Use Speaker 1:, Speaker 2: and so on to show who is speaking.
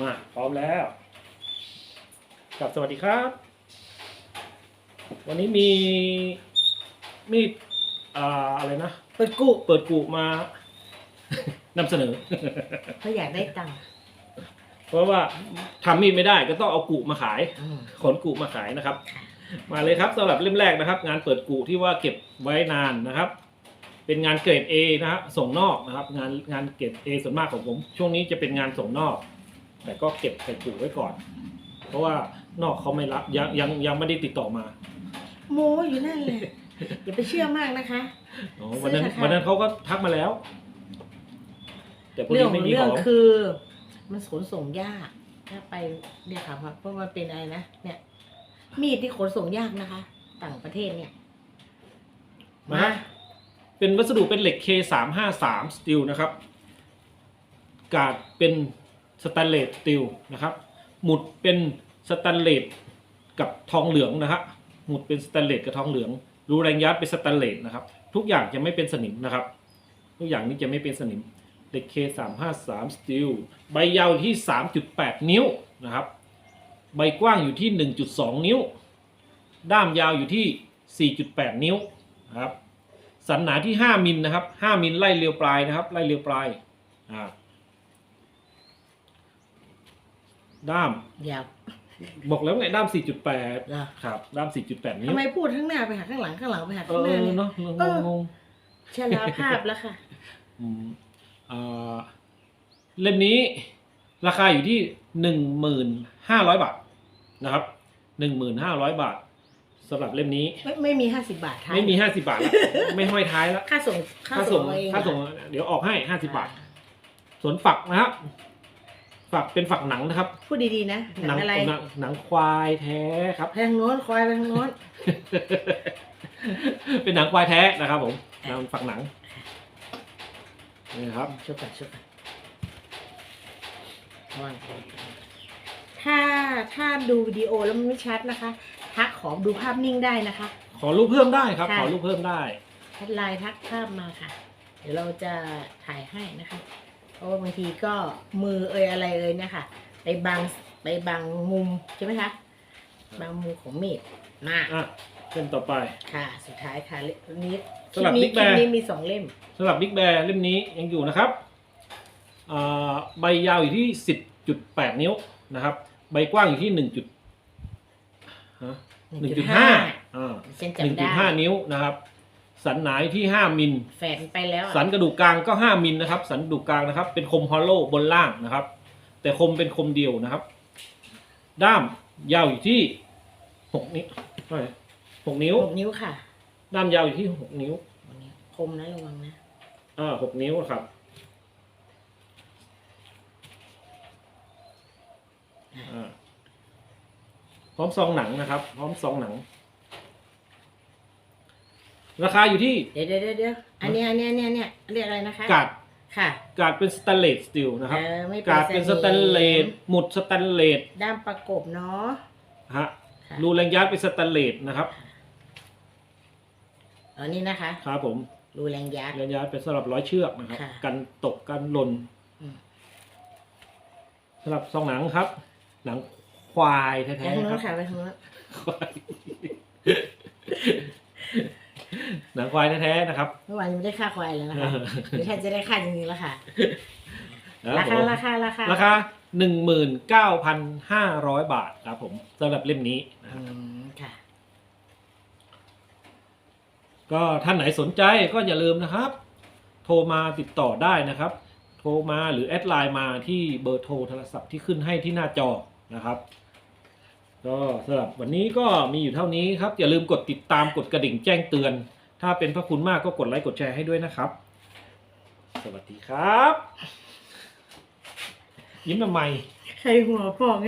Speaker 1: มาพร้อมแล้วกับสวัสดีครับ วันนี้มีมีดอ่าอะไรนะ
Speaker 2: เปิดกุ
Speaker 1: เปิดกูมานำเสนอ
Speaker 2: เขาอยากได้ตังค์
Speaker 1: เพราะว่าทำมีดไม่ได้ก็ต้องเอากูมาขาย
Speaker 2: อืม
Speaker 1: ขนกูมาขายนะครับ มาเลยครับสำหรับเล่มแรกนะครับ งานเปิดกูที่ว่าเก็บไว้นานนะครับ เป็นงานเกรด A นะฮะส่งนอกนะครับ งานงานเกรด A ส่วนมากของผม ช่วงนี้จะเป็นงานส่งนอก แต่ก็เก็บใส่กูไว้ก่อน เพราะว่านอกเขาไม่รับยังยังยังไม่ได้ติดต่อมา
Speaker 2: โมอยู่นั่นแหละอย่าไปเชื่อมากนะคะ
Speaker 1: อ๋อวันนั้น
Speaker 2: ซื้อค่ะ
Speaker 1: วันนั้นเขาก็ทักมาแล้ว แต่พอ
Speaker 2: เรื่
Speaker 1: ดี
Speaker 2: องข
Speaker 1: ไม่
Speaker 2: อง
Speaker 1: มี
Speaker 2: เรื่
Speaker 1: ข
Speaker 2: อง
Speaker 1: อง
Speaker 2: คือ มันขนส่งยากถ้าไปเนี่ยค่ะเพราะมันเป็นอะไรนะเนี่ย มีดที่ขนส่งยากนะคะ ต่างประเทศเนี่ย
Speaker 1: นะฮะเป็นวัสดุเป็นเหล็ก K 3 5 3 สตีลนะครับ กาดเป็น สแตนเลสสตีลนะครับหมุดเป็นสแตนเลสกับทองเหลืองนะครับหมุดเป็นสแตนเลสกับทองเหลือง รูแรงยัดเป็นสแตนเลสนะครับทุกอย่างจะไม่เป็นสนิมนะครับ ทุกอย่างนี้จะไม่เป็นสนิมเหล็ก K 3 5 3สามสตีลใบยาวอยู่ที่3.8นิ้วนะครับใบกว้างอยู่ที่1.2นิ้ว ด้ามยาวอยู่ที่4.8นิ้วนะครับสันหนาที่5มิลนะครับ5มิลไล่เรียวปลายนะครับไล่เรียวปลายอ่า ด้าม
Speaker 2: อยาก
Speaker 1: บอกแล้วไงด้าม
Speaker 2: เหรอ
Speaker 1: 4.8 ครับ ด้าม 4.8 นิ้ว
Speaker 2: ทำไมพูดข้างหน้าไปหาข้างหลังข้างหลังไปหา
Speaker 1: เอ
Speaker 2: ข้างหน้า
Speaker 1: อ
Speaker 2: เนี่ย
Speaker 1: เนาะง
Speaker 2: เออ
Speaker 1: งง
Speaker 2: ชะลาภาพแล้วค่ะ
Speaker 1: อืมอ่าเล่มนี้ราคาอยู่ที่ 1,500 บาทนะครับ 1,500 บาทสำหรับเล่มนี้
Speaker 2: ไม่ไม่มีห้าสิบบาทท้าย
Speaker 1: ไม่มี 50 บาทแล้วไม่ห้อยท้ายแล้ว
Speaker 2: ค่าส่งค่า
Speaker 1: ค่า
Speaker 2: ส่
Speaker 1: ส่
Speaker 2: ง
Speaker 1: ง
Speaker 2: เอง
Speaker 1: ค่าส่ง เดี๋ยวออกให้ห้าสิบาทส่วนฝักนะครับ ฝักเป็นฝักหนังนะครับ
Speaker 2: พูดดีๆนะหนังอะไร
Speaker 1: หนังหนังควายแท้ครับ
Speaker 2: ไปทางโน้นคอยไปทางโน้น
Speaker 1: เป็นหนังควายแท้นะครับ ผมหนังฝักหนังนี่นะครับ
Speaker 2: ช่วยกันช่วยกันวางถ้าถ้าดูวิดีโอแล้วมันไม่ชัดนะคะ ทักขอดูภาพนิ่งได้นะคะ
Speaker 1: ขอรูปเพิ่มได้ครับ
Speaker 2: ค่ะ
Speaker 1: ขอรูปเพิ่มได้
Speaker 2: แอดไลน์ทักภาพมาค่ะ เดี๋ยวเราจะถ่ายให้นะคะเพ ราะว่าบางทีก็มือเอ่ยอะไรเอ่ยเนี่ยค่ะ ไปบังไปบังมุมใช่ไหมคะบางมุมของมีดมา
Speaker 1: อะเล่มต่อไป
Speaker 2: ค่ะ สุดท้ายค่ะเล่มนี้ค
Speaker 1: สำหรับ
Speaker 2: ลิปนี้
Speaker 1: Big
Speaker 2: คลิป
Speaker 1: Bear
Speaker 2: นี้มีสองเล่ม
Speaker 1: สำหรับบิ๊กแบร์เล่มนี้ยังอยู่นะครับอ่าใบยาวอยู่ที่ 10.8 นิ้วนะครับ ใบกว้างอยู่ที่1จุดฮะ1.5อ่า
Speaker 2: เส้น
Speaker 1: หนึ่ง
Speaker 2: จำ
Speaker 1: จุ
Speaker 2: ได้
Speaker 1: ดห้านิ้วนะครับ สันหนาอยู่ที่ห้ามิล
Speaker 2: แฝนไปแล้วอะ
Speaker 1: สันกระดูกกลางก็ห้ามิลนะครับ สันกระดูกกลางนะครับ เป็นคมฮอลโลบนล่างนะครับ แต่คมเป็นคมเดียวนะครับ ด้ามยาวอยู่ที่หกนิ้วเท่าไหร่หกนิ้ว
Speaker 2: หกนิ้วค่ะ
Speaker 1: ด้ามยาวอยู่ที่หกนิ้ว
Speaker 2: คมนะระวังนะ
Speaker 1: อ่าหกนิ้วครับ อ่าพร้อมซองหนังนะครับ พร้อมซองหนัง ราคาอยู่ที่
Speaker 2: เดี๋ยวเดี๋ยวเดี๋ยวเดี๋ยวอันเนี้ยอันเนี้ยอันเนี้ยอันเนี้ยเรียกอะไรนะคะ
Speaker 1: กาด
Speaker 2: ค่ะ
Speaker 1: กาดเป็นสแตนเลสสตีลนะครับ
Speaker 2: เออไม่เป็น
Speaker 1: กาดเป็นสแตนเลส
Speaker 2: ม
Speaker 1: หมุดสแตนเลส
Speaker 2: ด้ามประกบเนาะ
Speaker 1: ฮะ
Speaker 2: ค่ะ
Speaker 1: รูแรงยัดเป็นสแตนเลสนะครับ
Speaker 2: อันนี้นะคะ
Speaker 1: ครับผม
Speaker 2: รูแรงยัด
Speaker 1: แรงยัดเป็นสำหรับร้อยเชือกนะครับ
Speaker 2: ค่ะ
Speaker 1: กันตกกันหล่น
Speaker 2: อืม
Speaker 1: สำหรับซองหนังครับ หนังควายแท้
Speaker 2: ไปทาง
Speaker 1: ๆ
Speaker 2: โน้
Speaker 1: ครั
Speaker 2: น
Speaker 1: บ
Speaker 2: ค่ะไปทางโน้น
Speaker 1: ควาย หนังควายแท้ๆนะครับ
Speaker 2: เมื่อวานยังไม่ได้ค่าควายเลยนะคะเดี๋ยวแทนจะได้ค่าจริงๆแล้วค่ะ รา
Speaker 1: ผม
Speaker 2: คาราคาราคา
Speaker 1: ราคาหนึ่งหมื่นเก้าพันห้าร้อยบาทครับผมสำหรับเล่มนี้นะค
Speaker 2: อื
Speaker 1: รับ
Speaker 2: มค่ะ
Speaker 1: ก็ท่านไหนสนใจก็อย่าลืมนะครับ โทรมาติดต่อได้นะครับ โทรมาหรือแอดไลน์มาที่เบอร์โทรโทรศัพท์ที่ขึ้นให้ที่หน้าจอนะครับ ก็สำหรับวันนี้ก็มีอยู่เท่านี้ครับ อย่าลืมกดติดตามกดกระดิ่งแจ้งเตือน ถ้าเป็นพระคุณมากก็กดไลค์กดแชร์ให้ด้วยนะครับ สวัสดีครับ ยิ้มทำไม
Speaker 2: ใครหัวฟอง